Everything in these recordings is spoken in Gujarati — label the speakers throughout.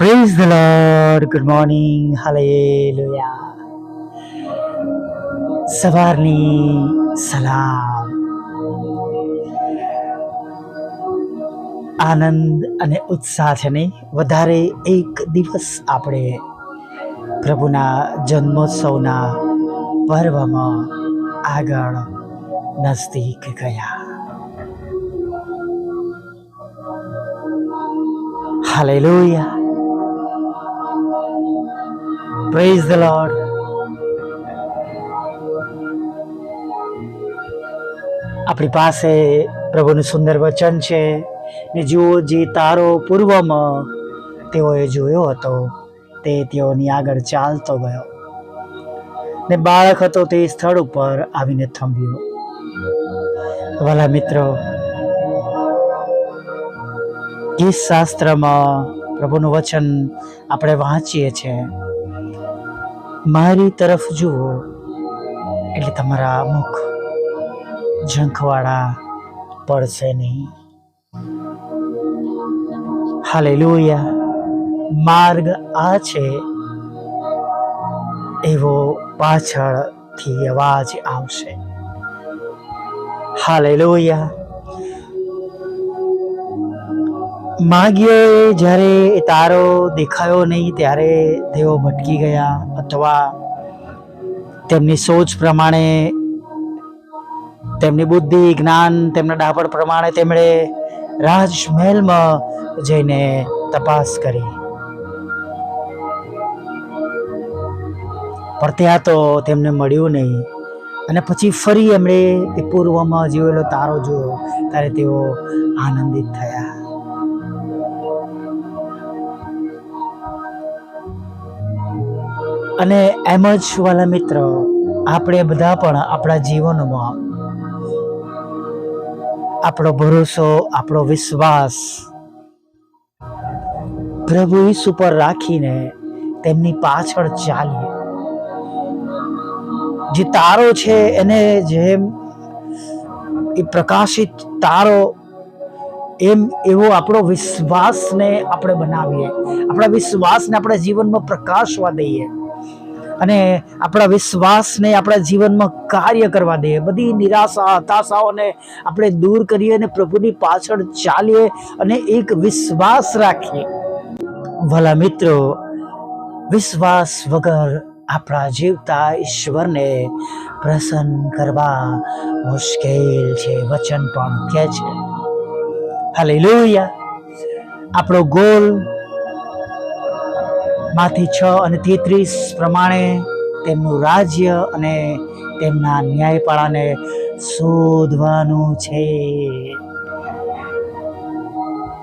Speaker 1: Praise the Lord. Good morning. Hallelujah. સવારની સલામ આનંદ અને ઉત્સાહ છે નહીં વધારે એક દિવસ આપણે પ્રભુના જન્મોત્સવના પર્વમાં આગળ નજદીક ગયા હાલેલુયા પ્રેઝ ધ Lord. આપણી પાસે પ્રભુનું સુંદર વચન છે ને જુઓ જે તારો પૂર્વમાં તેઓએ જોયો હતો, તે તેઓની આગળ ચાલતો ગયો. ને બાળક હતો તે સ્થળ ઉપર આવીને થંભ્યો. વાલા મિત્રો ગીત શાસ્ત્રમાં પ્રભુનું વચન આપણે વાંચીએ છીએ. મારી તરફ જુઓ. એટલે તમારા મુખ ઝંખવાળા પડશે નહીં. હાલેલુયા. માર્ગ આ છે. એવો પાછળથી અવાજ આવશે. હાલેલુયા. માગ્યો જ્યારે તારો દેખાયો નહીં, ત્યારે તેઓ ભટકી ગયા અથવા તેમની સોચ પ્રમાણે, તેમની બુદ્ધિ, જ્ઞાન, તેમના ડાપણ પ્રમાણે તેમણે રાજમહેલમાં જઈને તપાસ કરી. પણ ત્યાં તો તેમને મળ્યું નહીં. અને પછી ફરી એમણે એ પૂર્વમાં જીવેલો તારો જોયો, ત્યારે તેઓ આનંદિત થયા. અને એમ જ વાલા મિત્ર, આપણે બધા પણ આપણા જીવનમાં આપણો ભરોસો, આપણો વિશ્વાસ પ્રભુ ઈસુ પર રાખીને તેમની પાછળ ચાલીએ. જે તારો છે એને જેમ એ પ્રકાશિત તારો, એમ એવો આપણો વિશ્વાસને આપણે બનાવીએ. આપણા વિશ્વાસને આપણા જીવનમાં પ્રકાશવા દઈએ. અને આપણા વિશ્વાસને આપણા જીવનમાં કાર્ય કરવા દઈએ બધી નિરાશા, હતાશાઓને આપણે દૂર કરીએ અને પ્રભુની પાછળ ચાલીએ અને એક વિશ્વાસ રાખીએ. ભલા મિત્રો, વિશ્વાસ વગર આપણા જીવતા ઈશ્વરને પ્રસન્ન કરવા મુશ્કેલ છે, વચન પણ કહે છે. હાલેલુયા. આપણો ગોલ માંથી છ અને તેત્રીસ પ્રમાણે તેમનું રાજ્ય અને તેમના ન્યાયપાળાને શોધવાનું છે.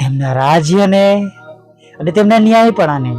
Speaker 1: તેમના રાજ્યને અને તેમના ન્યાયપણાને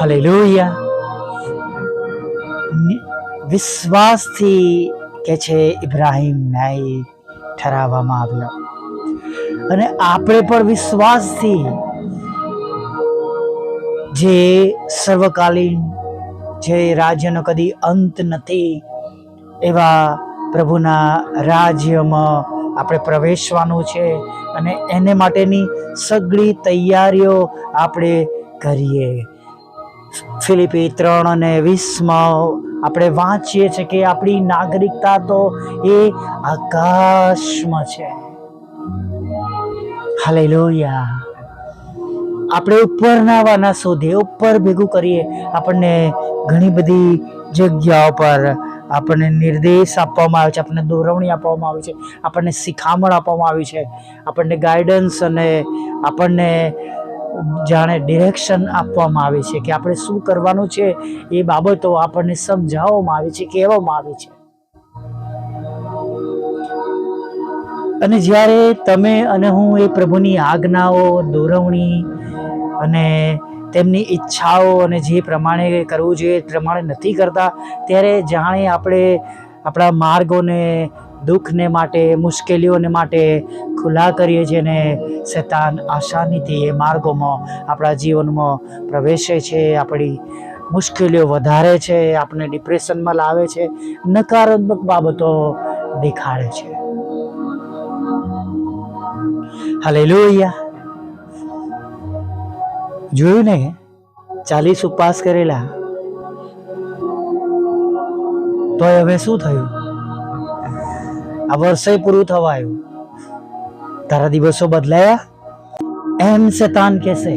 Speaker 1: હલે વિશ્વાસથી કે છે ઇબ્રાહિમ ન્યાય ઠરાવવામાં આવ્યો. અને આપણે પણ વિશ્વાસથી જે સર્વકાલીન, જે રાજ્યનો કદી અંત નથી, એવા પ્રભુના રાજ્યમાં આપણે પ્રવેશવાનું છે અને એને માટેની સગળી તૈયારીઓ આપણે કરીએ. ફિલિપી ત્રણ અને વીસમાં આપણે વાંચીએ છીએ કે આપણી નાગરિકતા તો એ આકાશમાં છે. હાલેલુયા. આપણે ઉપરના વાના શોધીએ ઉપર ભેગું કરીએ, આપણને ઘણી બધી જગ્યાઓ પર આપણને નિર્દેશ આપવામાં આવે છે, આપણને દોરવણી આપવામાં આવી છે, આપણને શિખામણ આપવામાં આવી છે, આપણને ગાઈડન્સ અને આપણને જાણે ડિરેક્શન આપવામાં આવે છે કે આપણે શું કરવાનું છે, એ બાબતો આપણને સમજાવવામાં આવી છે, કહેવામાં આવી છે. અને જ્યારે તમે અને હું એ પ્રભુની આજ્ઞાઓ, દોરવણી અને તેમની ઈચ્છાઓ અને જે પ્રમાણે કરવું જોઈએ એ પ્રમાણે નથી કરતા, ત્યારે જાણે આપણે આપણા માર્ગોને, દુઃખને માટે, મુશ્કેલીઓને માટે ખુલ્લા કરીએ છીએ ને શેતાન આસાનીથી એ માર્ગોમાં, આપણા જીવનમાં પ્રવેશે છે, આપણી મુશ્કેલીઓ વધારે છે આપણને ડિપ્રેશનમાં લાવે છે, નકારાત્મક બાબતો દેખાડે છે. હાલેલુયા. જોયું ને? ચાલીસ ઉપવાસ કરેલા. તો હવે શું થયું? આ વર્ષે પૂરું થવા આવ્યું તારા દિવસો બદલાયા? એમ શેતાન કહેશે.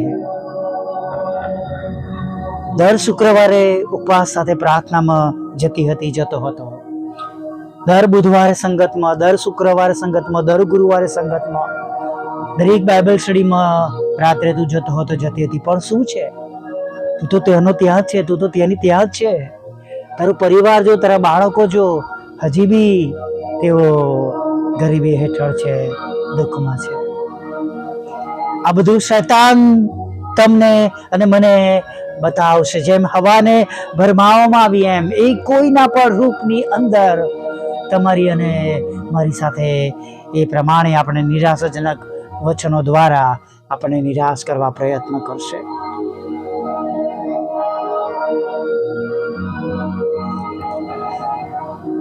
Speaker 1: દર શુક્રવારે ઉપવાસ સાથે પ્રાર્થનામાં જતી હતી, જતો હતો. દર બુધવારે સંગતમાં, દર શુક્રવારે સંગતમાં, દર ગુરુવારે સંગતમાં, દરેક બાઇબલ સ્ટડીમાં રાત્રે તું જતો હતો જતી હતી. પણ શું છે? તું તો તેનો ત્યાં જ છે, તું તો તેની ત્યાં જ છે. તારો પરિવાર જો, તારા બાળકો જો, હજી બી તેઓ ગરીબી હેઠળ છે, દુઃખમાં છે. આ બધું શૈતાન તમને અને મને બતાવશે. જેમ હવાને ભરમાવવામાં આવી એમ, એ કોઈના પણ રૂપની અંદર તમારી અને મારી સાથે એ પ્રમાણે આપણે નિરાશાજનક વચનો દ્વારા આપણને નિરાશ કરવા પ્રયત્ન કરશે.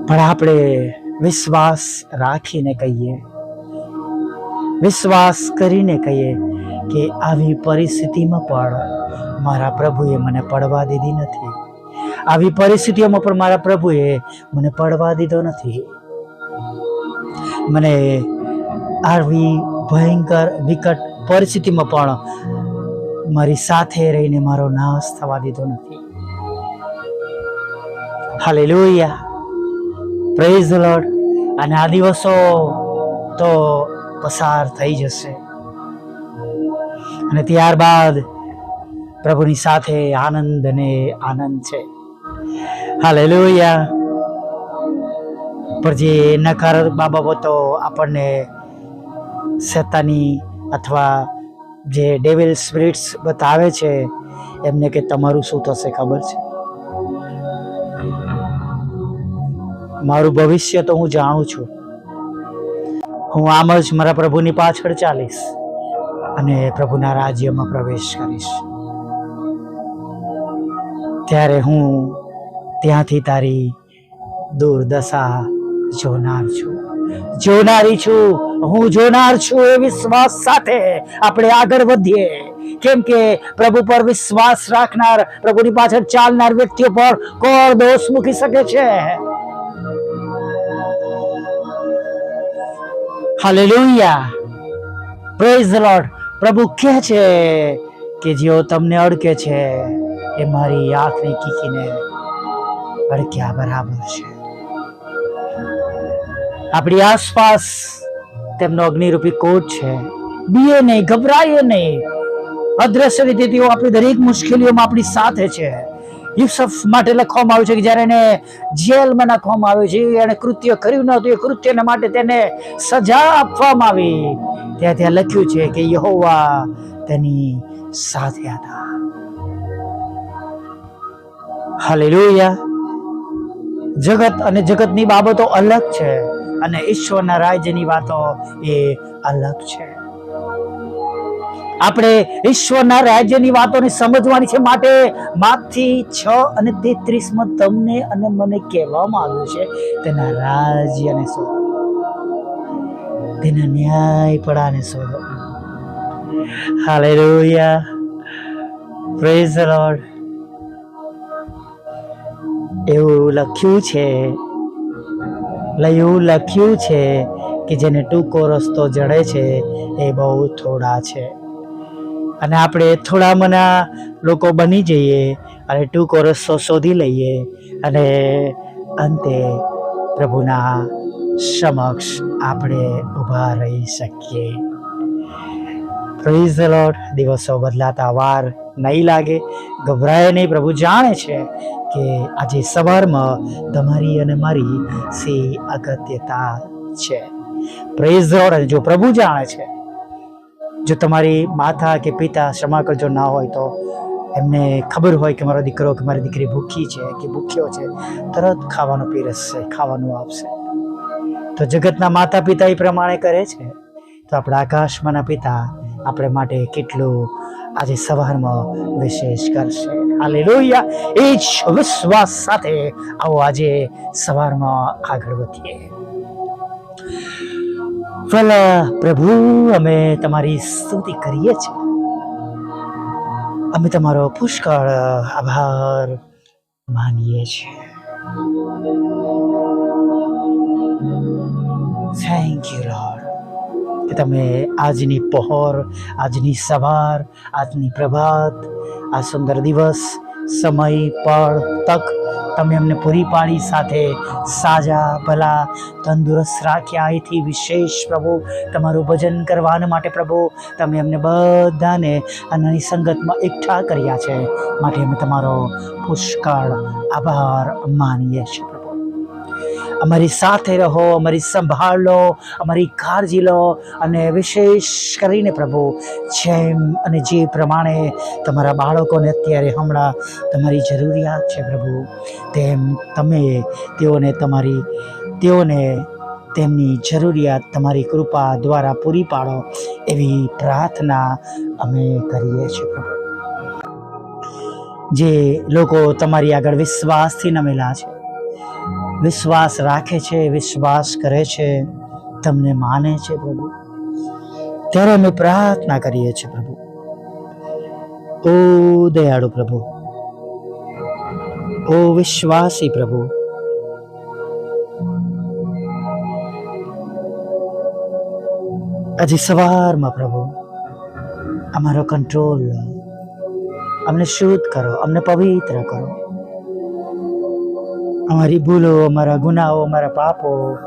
Speaker 1: પણ આપણે વિશ્વાસ રાખીને કહીએ, વિશ્વાસ કરીને કહીએ કે આવી પરિસ્થિતિમાં પણ મારા પ્રભુએ મને પડવા દીધી નથી. આવી પરિસ્થિતિઓમાં પણ મારા પ્રભુએ મને પડવા દીધો નથી. મને આવી ભયંકર, વિકટ પરિસ્થિતિમાં પણ મારી સાથે રહીને મારો નાશ થવા દીધો નથી. હાલેલુયા પ્રેઝ લોર્ડ અને આ દિવસો તો પસાર થઈ જશે. અને ત્યારબાદ પ્રભુની સાથે આનંદ અને આનંદ છે. હાલેલુયા પણ જે નકારાત્મક બાબતો આપણને શેતાની અથવા જે ડેવિલ સ્પિરિટ્સ બતાવે છે, એમને કે તમારું શું થશે ખબર છે? મારું ભવિષ્ય તો હું જાણું છું. હું આમ જ મારા પ્રભુની પાછળ ચાલીશ અને પ્રભુના રાજ્યમાં પ્રવેશ કરીશ. ત્યારે હું ત્યાંથી તારી દુર્દશા જોનાર છું. જોનારી છું, હું જોનાર છું એ વિશ્વાસ સાથે આપણે આગળ વધીએ. કેમ કે પ્રભુ પર વિશ્વાસ રાખનાર, પ્રભુની પાછળ ચાલનાર વ્યક્તિઓ પર કોણ દોષ મૂકી શકે છે? હાલેલુયા પ્રેઝ ધ લોર્ડ પ્રભુ કહે છે કે જેઓ તમને અડકે છે, એ મારી આંખની કીકીને અડક્યા બરાબર છે. આપણી આસપાસ તેમનો અગ્નિરૂપી કોટ છે. બીએ નહીં, ગભરાઈએ નહીં. અદ્રશ્ય રીતે આપણી દરેક મુશ્કેલીઓમાં આપણી સાથે છે. યુસફ માટે લખવામાં આવ્યું છે કે જ્યારે એને જેલમાં નાખવામાં આવ્યો છે, એણે કૃત્ય કર્યું ન હતું, એ કૃત્યને માટે તેને સજા આપવામાં આવી. ત્યાં ત્યાં લખ્યું છે કે યહોવા તેની સાથે હતા. હાલેલુયા. જગત અને જગતની બાબતો અલગ છે. અને ઈશ્વરના રાજ્યની વાતો એ અલગ છે. આપણે ઈશ્વરના રાજ્યની વાતોને સમજવાની છે માટે માથી છ અને તેત્રીસમાં તમને અને મને કહેવામાં આવ્યું છે, તેના રાજ્યને શોધો. તેના ન્યાયપણાને શોધો. હાલેલુયા. પ્રેઝ લોર્ડ એવું લખ્યું છે એવું લખ્યું છે કે જેને ટૂંકો રસ્તો જડે છે એ બહુ થોડા છે. અને આપણે થોડા મના લોકો બની જઈએ અને ટૂંકો રસ્તો શોધી લઈએ અને અંતે પ્રભુના સમક્ષ આપણે ઊભા રહી શકીએ. પ્રેઝ ધ દિવસો બદલાતા વાર નહીં લાગે, ગભરાય નહીં. પ્રભુ જાણે છે કે આજે સવારમાં તમારી અને મારી સે અગત્યતા છે. પ્રેઝ જો પ્રભુ જાણે છે, જો તમારી માતા કે પિતા ક્ષમા કરજો ના હોય તો એમને ખબર હોય કે મારો દીકરો કે મારી દીકરી ભૂખી છે કે ભૂખ્યો છે, તરત ખાવાનું પીરસશે, ખાવાનું આપશે. તો જગતના માતા પિતા એ પ્રમાણે કરે છે. તો આપણા આકાશમાંના પિતા આપણે માટે કેટલું આજે સવારમાં વિશેષ કરશે. હાલેલુયા. એ જ વિશ્વાસ સાથે આવો આજે સવારમાં આગળ વધીએ. ભલા પ્રભુ, અમે તમારી સ્તુતિ કરીએ છીએ. અમે તમારો પુષ્કળ આભાર માનીએ છીએ. થેન્ક યુ લોર્ડ કે તમે આજની પહોર, આજની સવાર, આજની પ્રભાત, આ સુંદર દિવસ, સમય, પળ, તક તમે અમને પૂરી પાડી સાથે. સાજા, ભલા, તંદુરસ્ત રાખ્યા. અહીંથી વિશેષ પ્રભુ, તમારું ભજન કરવાને માટે પ્રભુ, તમે અમને બધાને આ નાની સંગતમાં એકઠા કર્યા છે. માટે અમે તમારો પુષ્કળ આભાર માનીએ છીએ. અમારી સાથે રહો, અમારી સંભાળ લો અમારી કાળજી લો અને વિશેષ કરીને પ્રભુ, જેમ અને જે પ્રમાણે તમારા બાળકોને અત્યારે હમણાં તમારી જરૂરિયાત છે પ્રભુ, તેમ તમે તેઓને તમારી, તેઓને તેમની જરૂરિયાત, તમારી કૃપા દ્વારા પૂરી પાડો એવી પ્રાર્થના અમે કરીએ છીએ પ્રભુ. જે લોકો તમારી આગળ વિશ્વાસથી નમેલા છે વિશ્વાસ રાખે છે, વિશ્વાસ કરે છે, તમને માને છે પ્રભુ. ત્યારે અમે પ્રાર્થના કરીએ છીએ પ્રભુ. ઓ દયાળુ પ્રભુ. ઓ વિશ્વાસી પ્રભુ. આજે સવારમાં પ્રભુ, અમારો કંટ્રોલ, અમને શુદ્ધ કરો, અમને પવિત્ર કરો. અમારી ભૂલો, અમારા ગુનાઓ, અમારા પાપો,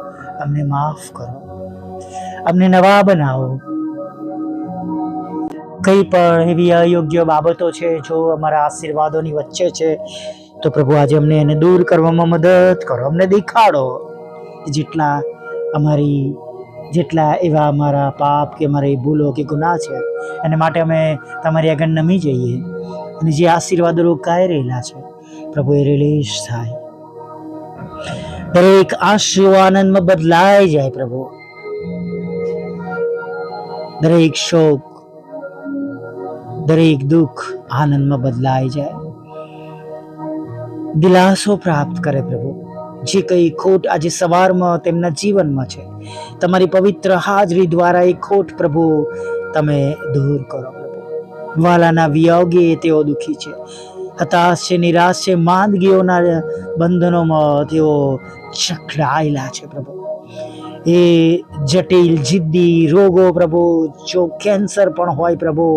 Speaker 1: અમને માફ કરો. અમને નવા બનાવો. કંઈ પણ એવી અયોગ્ય બાબતો છે, જો અમારા આશીર્વાદોની વચ્ચે છે, તો પ્રભુ આજે અમને એને દૂર કરવામાં મદદ કરો. અમને દેખાડો જેટલા અમારી, જેટલા એવા અમારા પાપ કે અમારી ભૂલો કે ગુના છે, એને માટે અમે તમારી આગળ નમી જઈએ. અને જે આશીર્વાદો રોકાઈ રહેલા છે, પ્રભુ એ રિલીઝ થાય. દરેક આંસુ આનંદમાં બદલાઈ જાય પ્રભુ. દરેક શોક, દરેક દુઃખ આનંદમાં બદલાઈ જાય. દિલાસો પ્રાપ્ત કરે પ્રભુ. જે કંઈ ખોટ આજે સવારમાં તેમના જીવનમાં છે, તમારી પવિત્ર હાજરી દ્વારા એ ખોટ પ્રભુ તમે દૂર કરો પ્રભુ. વાલાના વિયોગે તેઓ દુઃખી છે. હતાશ છે નિરાશ છે માંદગીઓના બંધનોમાં તેઓ જકડાયેલા છે પ્રભુ. એ જટિલ જિદ્દી રોગો પ્રભુ, જો કેન્સર પણ હોય પ્રભુ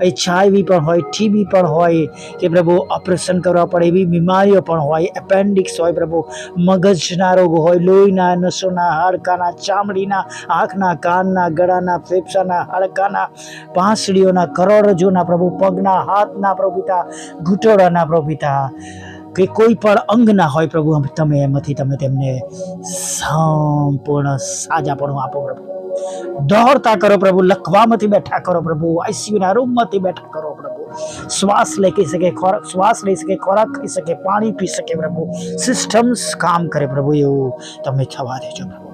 Speaker 1: એચઆઈવી પણ હોય ટીબી પણ હોય, કે પ્રભુ ઓપરેશન કરવા પડે એવી બીમારીઓ પણ હોય, એપેન્ડિક્સ હોય પ્રભુ, મગજના રોગો હોય, લોહીના, નસોના, હાડકાના, ચામડીના, આંખના, કાનના, ગળાના, ફેફસાના, હાડકાના, પાંસળીઓના કરોડરજોના પ્રભુ, પગના, હાથના પ્રભુતા ઘૂંટોળાના ઘૂંટોડાના પ્રભુ પિતા કે કોઈ પણ અંગ ના હોય પ્રભુ તમે એમાંથી તમે તેમને સંપૂર્ણ સાજાપણું આપો પ્રભુ. દોડતા કરો પ્રભુ, લખવામાંથી બેઠા કરો પ્રભુ આઈસીયુના રૂમમાંથી બેઠા કરો પ્રભુ. શ્વાસ લઈ શકે, ખોરાક, શ્વાસ લઈ શકે, ખોરાક ખાઈ શકે, પાણી પી શકે પ્રભુ. સિસ્ટમ્સ કામ કરે પ્રભુ એવું તમે થવા દેજો પ્રભુ.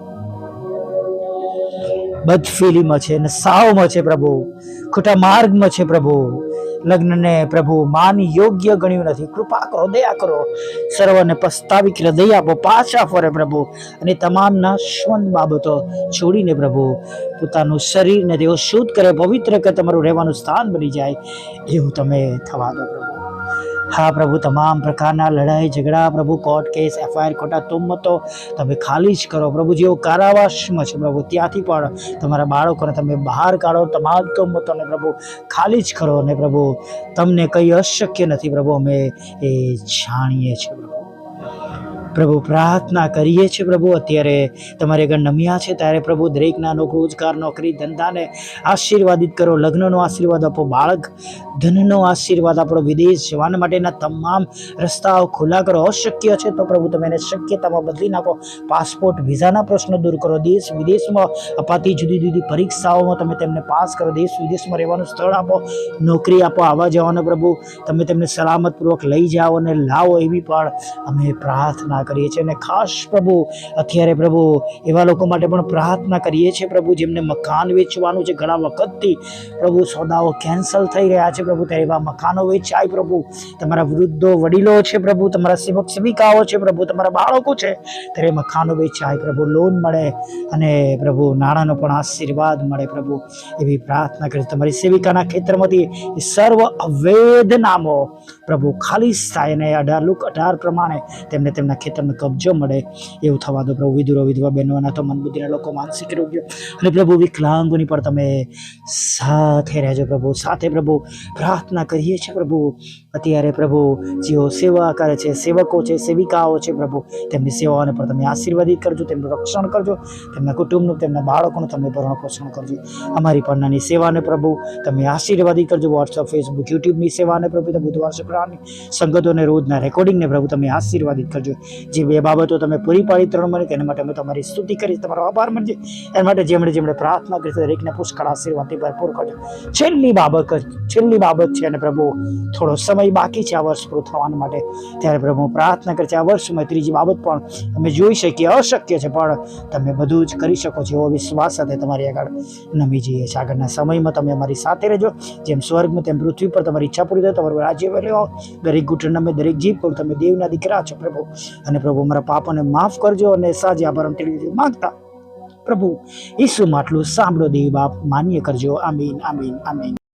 Speaker 1: બદફીલીમાં છે ને સાવમાં છે પ્રભુ. ખોટા માર્ગમાં છે પ્રભુ. લગ્નને પ્રભુ માન યોગ્ય ગણ્યું નથી. કૃપા કરો, દયા કરો. સર્વને પસ્તાવી કે દયા આપો, પાછા ફરે પ્રભુ. અને તમામ નાશવંત બાબતો છોડીને પ્રભુ, પોતાનું શરીરને તેઓ શુદ્ધ કરે, પવિત્ર કરે, તમારું રહેવાનું સ્થાન બની જાય. એવું તમે થવા દો પ્રભુ. હા પ્રભુ, તમામ પ્રકારના લડાઈ, ઝઘડા, પ્રભુ, કોર્ટ કેસ, એફઆઈઆર ખોટા, તુમ્મતો તમે ખાલી જ કરો. પ્રભુ, જેઓ કારાવાસમાં છે પ્રભુ, ત્યાંથી પણ તમારા બાળકોને તમે બહાર કાઢો, તમામ તુમ્મતોને પ્રભુ ખાલી જ કરો. અને પ્રભુ, તમને કંઈ અશક્ય નથી પ્રભુ, અમે એ જાણીએ છીએ પ્રભુ. પ્રભુ પ્રાર્થના કરીએ છીએ પ્રભુ. અત્યારે તમારે આગળ નમ્યા છે, ત્યારે પ્રભુ દરેકના રોજગાર, નોકરી, ધંધાને આશીર્વાદિત કરો. લગ્નનો આશીર્વાદ આપો, બાળક ધનનો આશીર્વાદ આપણો વિદેશ જવાના માટેના તમામ રસ્તાઓ ખુલ્લા કરો. અશક્ય છે તો પ્રભુ તમે એને શક્યતામાં બદલી નાખો. પાસપોર્ટ, વિઝાના પ્રશ્નો દૂર કરો. દેશ વિદેશમાં અપાતી જુદી જુદી પરીક્ષાઓમાં તમે તેમને પાસ કરો. દેશ વિદેશમાં રહેવાનું સ્થળ આપો. નોકરી આપો. આવવા જવાનો પ્રભુ, તમે તેમને સલામતપૂર્વક લઈ જાઓ અને લાવો એવી પણ અમે પ્રાર્થના પ્રાર્થના કરીએ છીએ અને ખાસ પ્રભુ, અત્યારે પ્રભુ, એવા લોકો માટે પણ પ્રાર્થના કરીએ છીએ પ્રભુ, જેમને મકાન વેચવાનું છે. ઘણા વખતથી પ્રભુ સોદાઓ કેન્સલ થઈ રહ્યા છે પ્રભુ, ત્યારે એવા મકાનો વેચાય પ્રભુ. તમારા વૃદ્ધો, વડીલો છે પ્રભુ, તમારા સેવક સેવિકાઓ છે પ્રભુ, તમારા બાળકો છે, ત્યારે મકાનો વેચાય પ્રભુ લોન મળે અને પ્રભુ નાણાંનો પણ આશીર્વાદ મળે પ્રભુ. એવી પ્રાર્થના કરી તમારી સેવિકાના ખેતરમાંથી સર્વ અવૈધ નામો પ્રભુ ખાલી થાય અને અઢાર, લુક અઢાર પ્રમાણે તેમને તેમના ખેતરનો કબજો મળે એવું થવા દો પ્રભુ, વિધુરો, વિધવા બહેનોના તો મનબુદ્ધિના લોકો માનસિક રોગ્યો અને પ્રભુ, વિકલાંગોની પણ તમે સાથે રહેજો પ્રભુ, સાથે પ્રભુ પ્રાર્થના કરીએ છીએ પ્રભુ. અત્યારે પ્રભુ જેઓ સેવા કરે છે, સેવકો છે, સેવિકાઓ છે પ્રભુ, તેમની સેવાઓને પણ તમે આશીર્વાદિત કરજો, તેમનું રક્ષણ કરજો, તેમના કુટુંબનું, તેમના બાળકોનું તમે ભરણ પોષણ કરજો. અમારી પણ નાની સેવાને પ્રભુ તમે આશીર્વાદિત કરજો. વોટ્સઅપ ફેસબુક યુટ્યુબની સેવાને પ્રભુ તમે બુધવાર શુક્રવારની સંગતોને, રોજના રેકોર્ડિંગને પ્રભુ તમે આશીર્વાદિત કરજો. જે બે બાબતો તમે પૂરી પાડી ત્રણ મને, તેના માટે અમે તમારી સ્તુતિ કરી તમારો આભાર માનજે. એના માટે જેમણે જેમણે પ્રાર્થના કરી દરેકને પુષ્કળ આશીર્વાદથી ભરપૂર કરજો. છેલ્લી બાબત છેલ્લી બાબત છે અને પ્રભુ, થોડો સમય બાકી છે આ વર્ષ પૂરું થવા માટે. ત્યારે પ્રભુ પ્રાર્થના કરે છે, આ વર્ષમાં ત્રીજી બાબત પણ અમે જોઈ શકીએ, અશક્ય છે, પણ તમે બધું જ કરી શકો છો એવો વિશ્વાસ સાથે તમારી આગળ નમી જઈએ છીએ આગળના સમયમાં તમે અમારી સાથે રહેજો. જેમ સ્વર્ગમાં તેમ પૃથ્વી પર તમારી ઈચ્છા પૂરી થાય, તમારું રાજ્ય લેવો દરેક ઘૂંટણ અમે દરેક જીભ પર તમે દેવના દીકરા છો, પ્રભુ. અને પ્રભુ, અમારા પાપોને માફ કરજો અને સાજે આભાર ટેલિવિઝન માગતા. પ્રભુ, ઈસુ માટલું સાંભળો, દેવ બાપ, માન્ય કરજો. આમીન આમીન આમીન.